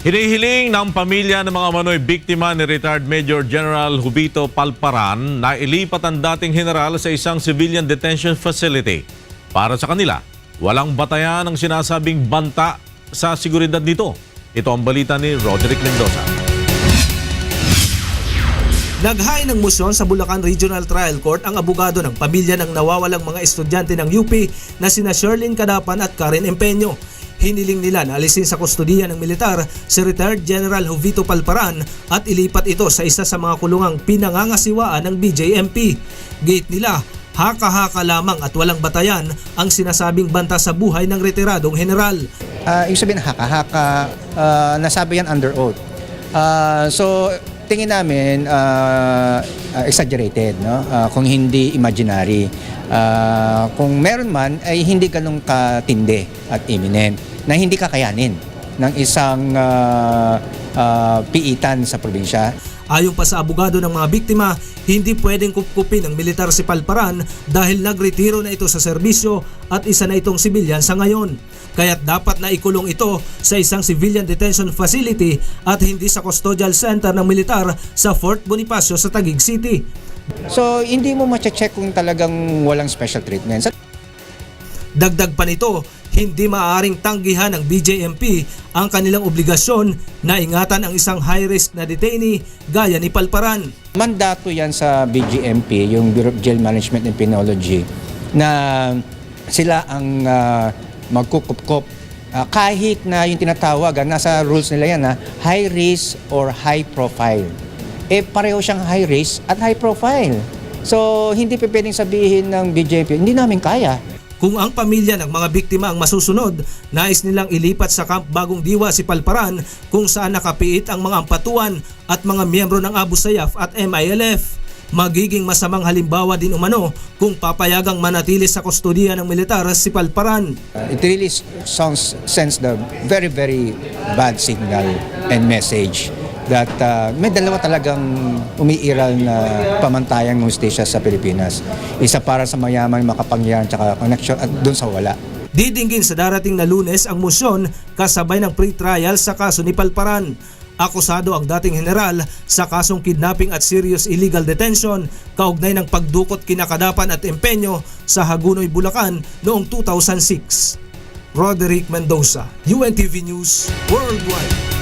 Hinihiling ng pamilya ng mga manoy biktima ni retired Major General Hubito Palparan na ilipat ang dating general sa isang civilian detention facility. Para sa kanila, walang batayan ang sinasabing banta sa seguridad nito. Ito ang balita ni Roderick Mendoza. Naghain ng musyon sa Bulacan Regional Trial Court ang abogado ng pamilya ng nawawalang mga estudyante ng UP na sina Sherlyn Kadapan at Karen Empeño. Hiniling nila na alisin sa kustodiya ng militar si retired General Jovito Palparan at ilipat ito sa isa sa mga kulungang pinangangasiwaan ng BJMP. Gate nila, haka-haka lamang at walang batayan ang sinasabing banta sa buhay ng retiradong general. Ah, ibig sabihin haka-haka, ah, nasabi yan under oath. Ah, so tingin namin ah, exaggerated, no? Ah, kung hindi imaginary. Ah, kung meron man ay hindi ganun katindi at imminent na hindi kakayanin ng isang ah, ah, piitan sa probinsya. Ayon pa sa abogado ng mga biktima, hindi pwedeng kupkupin ng militar si Palparan dahil nagretiro na ito sa serbisyo at isa na itong sibilyan sa ngayon. Kaya't dapat na ikulong ito sa isang civilian detention facility at hindi sa custodial center ng militar sa Fort Bonifacio sa Taguig City. So hindi mo mache-check kung talagang walang special treatment. Dagdag pa nito, hindi maaaring tanggihan ng BJMP ang kanilang obligasyon na ingatan ang isang high-risk na detainee gaya ni Palparan. Mandato yan sa BGMP, yung Bureau of Jail Management and Penology, na sila ang uh, magkukupkop Ah, kahit na yung tinatawag, ah, nasa rules nila yan na high risk or high profile. Eh pareho siyang high risk at high profile. So hindi pa pwedeng sabihin ng BJP, hindi namin kaya. Kung ang pamilya ng mga biktima ang masusunod, nais nilang ilipat sa Camp Bagong Diwa si Palparan kung saan nakapiit ang mga ampatuan at mga miyembro ng Abu Sayyaf at MILF. Magiging masamang halimbawa din umano kung papayagang manatili sa kustodiya ng militar si Palparan. Uh, it really sounds sends the very very bad signal and message that uh, may dalawa talagang umiiral na pamantayang hustisya sa Pilipinas. Isa para sa mayaman, makapangyarihan, tsaka connection at doon sa wala. Didinggin sa darating na lunes ang musyon kasabay ng pre-trial sa kaso ni Palparan. Akusado ang dating general sa kasong kidnapping at serious illegal detention kaugnay ng pagdukot kinakadapan at empenyo sa Hagunoy, Bulacan noong 2006. Roderick Mendoza, UNTV News Worldwide.